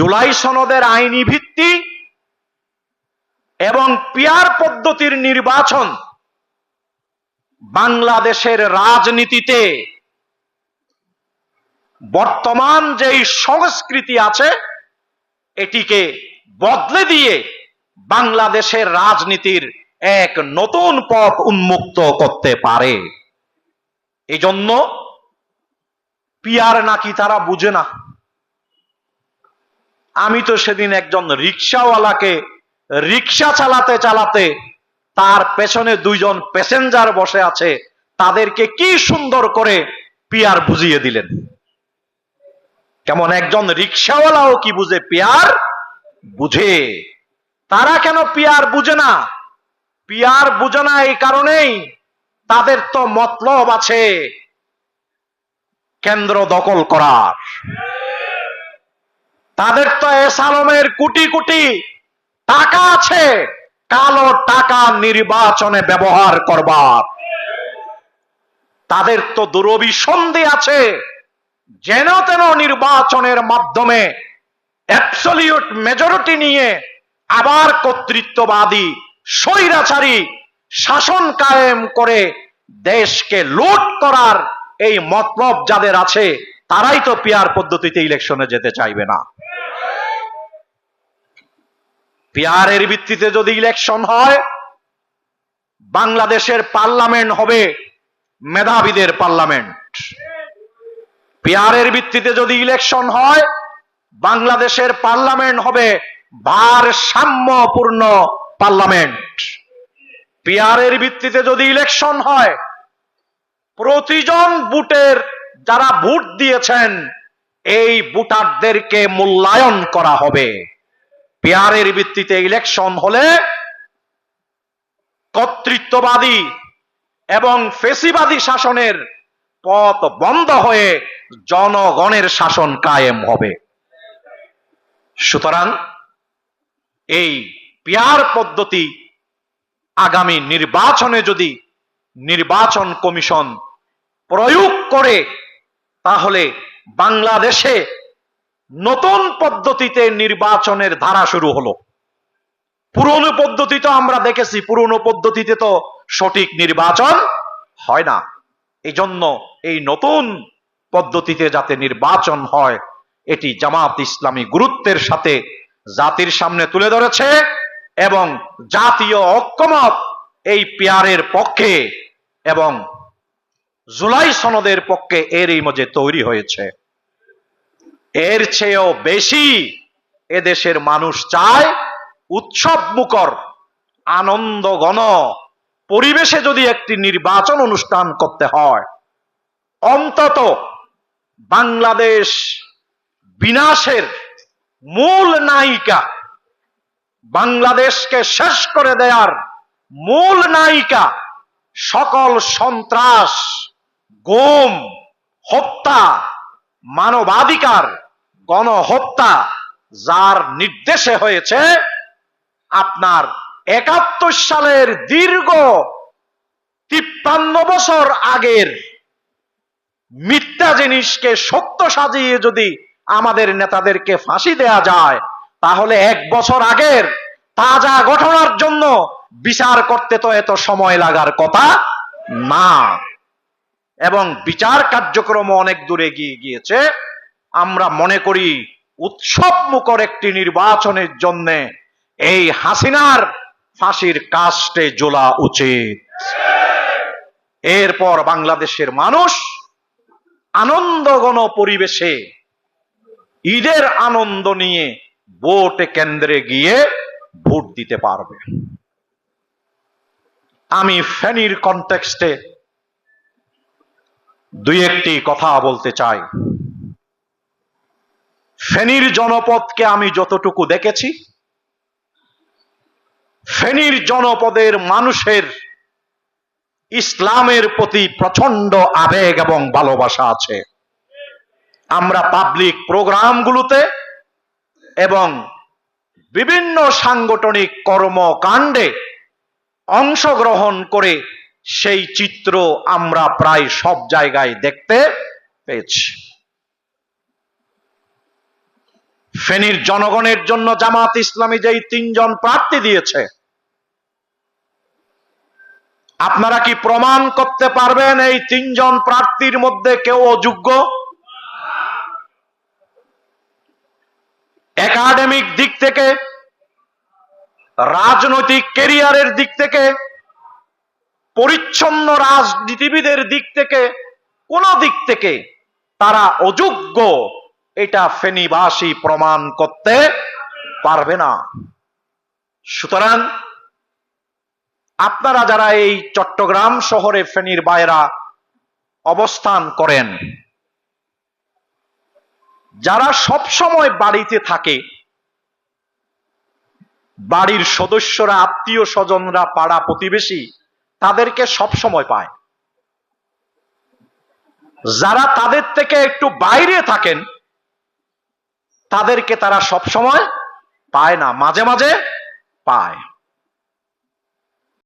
জুলাই সনদের আইনি ভিত্তি এবং পিয়ার পদ্ধতির নির্বাচন বাংলাদেশের রাজনীতিতে বর্তমান যেই সংস্কৃতি আছে, এটিকে বদলে দিয়ে বাংলাদেশের রাজনীতির এক নতুন পথ উন্মুক্ত করতে পারে। এজন্য পিয়ার নাকি তারা বুঝে না। আমি তো সেদিন একজন রিক্সাওয়ালাকে রিক্সা চালাতে চালাতে তার পেছনে দুইজন প্যাসেঞ্জার বসে আছে, তাদেরকে কি সুন্দর করে পিয়ার বুঝিয়ে দিলেন। কেমন একজন রিক্সাওয়ালাও কি বুঝে পিয়ার? বুঝে। তারা কেন পিয়ার বুঝে না? পিয়ার বুঝে না এই কারণেই তাদের তো মতলব আছে, কেন্দ্র দখল করার। তাদের তো এস আলমের কোটি কোটি টাকা আছে। কালো টাকা নির্বাচনে ব্যবহার করবার। তাদের তো দুরভিসন্ধি আছে। যেন তেন নির্বাচনের মাধ্যমে অ্যাবসলিউট মেজরিটি নিয়ে আবার কর্তৃত্ববাদী, স্বৈরাচারী শাসন কায়েম করে দেশকে লুট করার এই মতলব যাদের আছে, তারাই তো পিয়ার পদ্ধতিতে ইলেকশনে যেতে চাইবে না। পিয়ারের ভিত্তিতে যদি ইলেকশন হয়, বাংলাদেশের পার্লামেন্ট হবে মেধাবীদের পার্লামেন্ট পিয়ারের ভিত্তিতে যদি ইলেকশন হয়, বাংলাদেশের পার্লামেন্ট হবে ভারসাম্যপূর্ণ পার্লামেন্ট পিয়ারের ভিত্তিতে যদি ইলেকশন হয়, প্রতিজন বুটের যারা ভোট দিয়েছেন, এই ভোটারদেরকে মূল্যায়ন করা হবে। পিয়ারের ভিত্তিতে ইলেকশন হলে কর্তৃত্ববাদী এবং ফেসিবাদী শাসনের পথ বন্ধ হয়ে জনগণের শাসন কায়েম হবে। সুতরাং এই পেয়ার পদ্ধতি আগামী নির্বাচনে যদি নির্বাচন কমিশন প্রয়োগ করে, তাহলে বাংলাদেশে নতুন পদ্ধতিতে নির্বাচনের ধারা শুরু হলো। পুরনো পদ্ধতি তো আমরা দেখেছি, পুরনো পদ্ধতিতে তো সঠিক নির্বাচন হয় না। এই জন্য এই নতুন পদ্ধতিতে যাতে নির্বাচন হয়, এটি জামাত ইসলামী গুরুত্বের সাথে জাতির সামনে তুলে ধরেছে এবং জাতীয় ঐক্যমত এই পেয়ারের পক্ষে এবং জুলাই সনদের পক্ষে এরই মধ্যে তৈরি হয়েছে। এর চেয়েও বেশি এদেশের মানুষ চায় উৎসব মুখর, আনন্দ গণ পরিবেশে যদি একটি নির্বাচন অনুষ্ঠান করতে হয়, অন্তত বাংলাদেশ বিনাশের মূল নায়িকা, বাংলাদেশকে শেষ করে দেয়ার মূল নায়িকা, সকল সন্ত্রাস, গোম, হত্যা মানবাধিকার গণহত্যা যার নির্দেশে হয়েছে আপনার একাত্তর সালের দীর্ঘ তিপ্পান্ন বছর আগের মিথ্যা জিনিসকে সত্য সাজিয়ে যদি আমাদের নেতাদেরকে ফাঁসি দেয়া যায়, তাহলে এক বছর আগের তাজা ঘটনার জন্য বিচার করতে তো এত সময় লাগার কথা না। এবং বিচার কার্যক্রম অনেক দূরে গিয়ে গিয়েছে। আমরা মনে করি উৎসব মুখর একটি নির্বাচনের জন্য এই হাসিনার ফাঁসির কাস্টে জোলা উচিত। এরপর বাংলাদেশের মানুষ আনন্দগণ পরিবেশে ঈদের আনন্দ নিয়ে ভোট কেন্দ্রে গিয়ে ভোট দিতে পারবে। আমি ফেনীর কনটেক্সটে দুই একটি কথা বলতে চাই। ফেনীর জনপদকে আমি যতটুকু দেখেছি, ফেনীর জনপদের মানুষের ইসলামের প্রতি প্রচণ্ড আবেগ এবং ভালোবাসা আছে। আমরা পাবলিক প্রোগ্রামগুলোতে এবং বিভিন্ন সাংগঠনিক কর্মকাণ্ডে অংশগ্রহণ করে সেই চিত্র আমরা প্রায় সব জায়গায় দেখতে পেয়েছি। ফেনীর জনগণের জন্য জামাত ইসলামী যেই তিনজন প্রার্থী দিয়েছে, আপনারা কি প্রমাণ করতে পারবেন এই তিনজন প্রার্থীর মধ্যে কেউ অযোগ্য? একাডেমিক দিক থেকে, রাজনৈতিক কেরিয়ারের দিক থেকে পরিচ্ছন্ন রাজনীতিবিদের দিক থেকে, কোন দিক থেকে তারা অযোগ্য। এটা ফেনীবাসী প্রমাণ করতে পারবে না। সুতরাং আপনারা যারা এই চট্টগ্রাম শহরে ফেনীর বাইরা অবস্থান করেন, যারা সব সময় বাড়িতে থাকে, বাড়ির সদস্যরা, আত্মীয় স্বজনরা, পাড়া প্রতিবেশী তাদেরকে সব সময় পায়। যারা তাদের থেকে একটু বাইরে থাকেন, তাদেরকে তারা সব সময় পায় না, মাঝে মাঝে পায়।